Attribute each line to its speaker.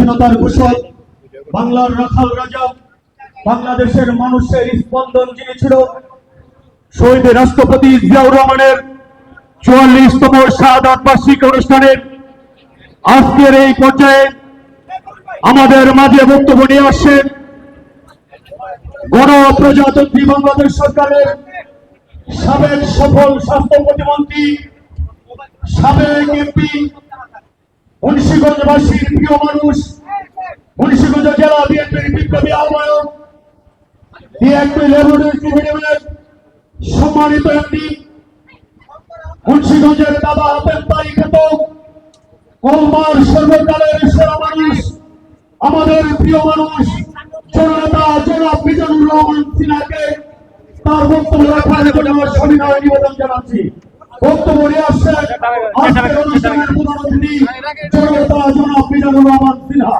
Speaker 1: স্বাধীনতার ঘোষক বাংলার রাখাল রাজা, বাংলাদেশের মানুষের স্পন্দন যিনি ছিল, শহীদ রাষ্ট্রপতি জিয়াউর রহমানের চুয়াল্লিশতম শাহাদ বার্ষিক অনুষ্ঠানের আজকের এই পর্যায়ে আমাদের মাঝে বক্তব্য নিয়ে আসছেন গণপ্রজাতন্ত্রী বাংলাদেশ সরকারের সাবেক সফল স্বাস্থ্য প্রতিমন্ত্রী, সাবেক এমপি মুন্সিগঞ্জবাসীর প্রিয় মানুষ, মুন্সিগঞ্জ জেলা বিএনপির বিপ্লবী আহ্বায়ক, বিএনপি সম্মানিত এমপি, মুন্সিগঞ্জের সর্বকালের সেরা মানুষ, আমাদের প্রিয় মানুষ জনাব মিজানুর রহমান সিনহাকে তার বক্তব্য রাখার জন্য আমার সবিনয় নিবেদন জানাচ্ছি। বক্তব্য নিয়ে আসছেন আজকের অনুষ্ঠানের প্রধান অতিথি জননেতা জনাব মিজানুর রহমান সিনহা।